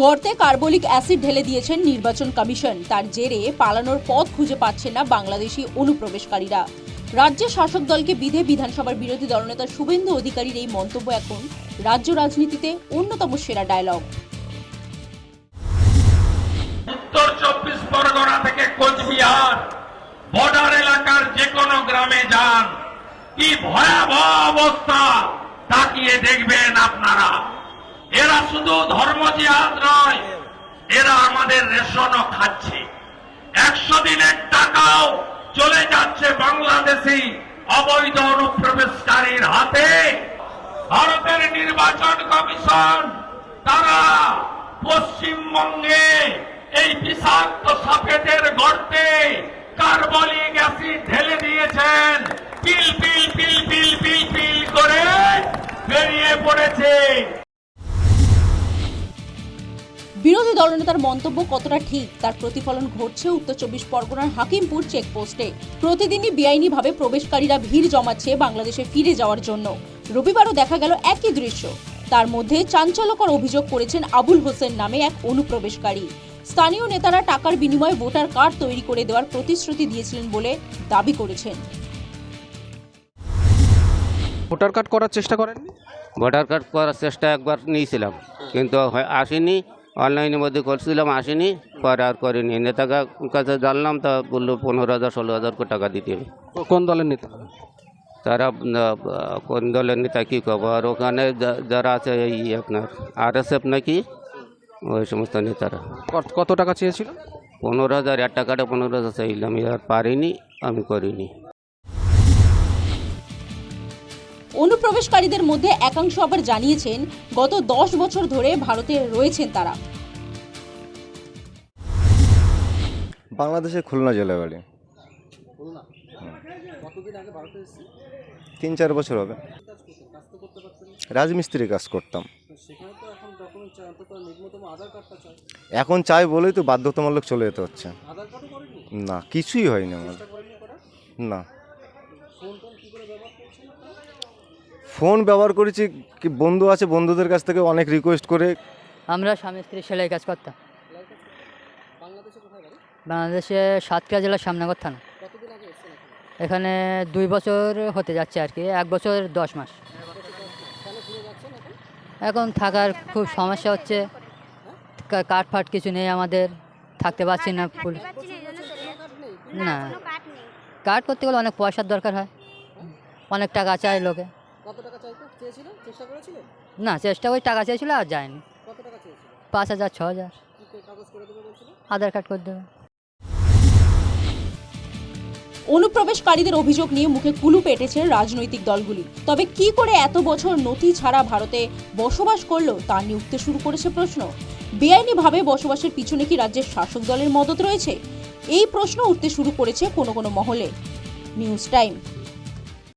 গর্তে carbolic acid ঢেলে দিয়েছেন নির্বাচন কমিশন। তার জেরে পালানোর পথ খুঁজে পাচ্ছেন না বাংলাদেশি অনুপ্রবেশকারীরা। রাজ্যের শাসক দলকে বিধে বিধানসভার বিরোধী দলনেতা শুভেন্দু অধিকারীর এই মন্তব্য এখন রাজ্য রাজনীতিতে অন্যতম সেরা ডায়লগ উত্তর চব্বিশ পরগনা থেকে কোচবিহার বর্ডার এলাকার যে কোনো গ্রামে যান। কি ভয়াবহ অবস্থা, তাকিয়ে দেখবেন আপনারা। এরা শুধু ধর্ম জিহাদ নয়, এরা আমাদের রেশনও খাচ্ছে। একশো দিনের টাকাও চলে যাচ্ছে বাংলাদেশি অবৈধ অনুপ্রবেশকারীর হাতে। ভারতের নির্বাচন কমিশন, তারা পশ্চিমবঙ্গে এই বিষাক্ত সাপেদের গর্তে কার্বলিক অ্যাসিড ঢেলে দিয়েছেন। পিল পিল পিল পিল পিল পিল করে বেরিয়ে পড়েছে বিরোধী দলনেতার মন্তব্য কতটা ঠিক তার প্রতিফলন ঘটছে উত্তর চব্বিশ পরগনার হাকিমপুর চেকপোস্টে প্রতিদিনই বেআইনিভাবে প্রবেশকারীরা ভিড় জমাচ্ছে বাংলাদেশে ফিরে যাওয়ার জন্য। রবিবারও দেখা গেল একই দৃশ্য। তার মধ্যে চাঞ্চল্যকর অভিযোগ করেছেন আবুল হোসেন নামে এক অনুপ্রবেশকারী। স্থানীয় নেতারা টাকার বিনিময়ে ভোটার কার্ড তৈরি করে দেওয়ার প্রতিশ্রুতি দিয়েছিলেন বলে দাবি করেছেন। ভোটার কার্ড করার চেষ্টা করেননি? ভোটার কার্ড করার চেষ্টা একবার নিয়েছিলাম কিন্তু আসেনি। অনলাইনের মধ্যে করছিলাম আসেনি পরে আর করিনি। নেতাকে কাছে জানলাম তা বলল পনেরো হাজার ষোলো হাজার করে টাকা দিতে হবে। কোন দলের নেতা? তারা কোন দলের নেতা কী করব আর ওখানে যা- যারা আছে এই আপনার আর এস এফ নাকি ওই সমস্ত নেতারা। কত- কত টাকা চেয়েছিল? পনেরো হাজার এক টাকাটা পনেরো হাজার চাইলাম আর পারিনি আমি করিনি। অনুপ্রবেশকারীদের মধ্যে একাংশ আবার জানিয়েছেন গত দশ বছর ধরে ভারতে রয়েছেন তারা। বাংলাদেশের খুলনা জেলা বাড়ি। তিন চার বছর হবে। রাজমিস্ত্রি কাজ করতাম। এখন চাই বলেই তো বাধ্যতামূলক চলে যেতে হচ্ছে। না কিছুই হয়নি আমার। না। ফোন ব্যবহার করেছি, কি বন্ধু আছে বন্ধুদের কাছ থেকে অনেক রিকোয়েস্ট করে। আমরা স্বামী স্ত্রী সেলাই কাজ করতাম। বাংলাদেশে সাতক্ষীরা জেলার সামনগর থানা। এখানে দুই বছর হতে যাচ্ছে আর কি, এক বছর দশ মাস। এখন থাকার খুব সমস্যা হচ্ছে কাঠ ফাট কিছু নেই আমাদের, থাকতে পারছি না ফুল না, কাঠ করতে গেলে অনেক পয়সার দরকার হয়, অনেক টাকা চায় লোকে। না চেষ্টা করে টাকা চেয়েছিল আর যায়নি। পাঁচ হাজার ছ হাজার। আধার কার্ড করে দেবে। অনুপ্রবেশকারীদের অভিযোগ নিয়ে মুখে কুলু পেটেছে রাজনৈতিক দলগুলি। তবে কি করে এত বছর নথি ছাড়া ভারতে বসবাস করল তা নিয়ে উঠতে শুরু করেছে প্রশ্ন। বেআইনিভাবে বসবাসের পিছনে কি রাজ্যের শাসক দলের মদত রয়েছে? এই প্রশ্ন উঠতে শুরু করেছে কোনো কোনো মহলে। News time.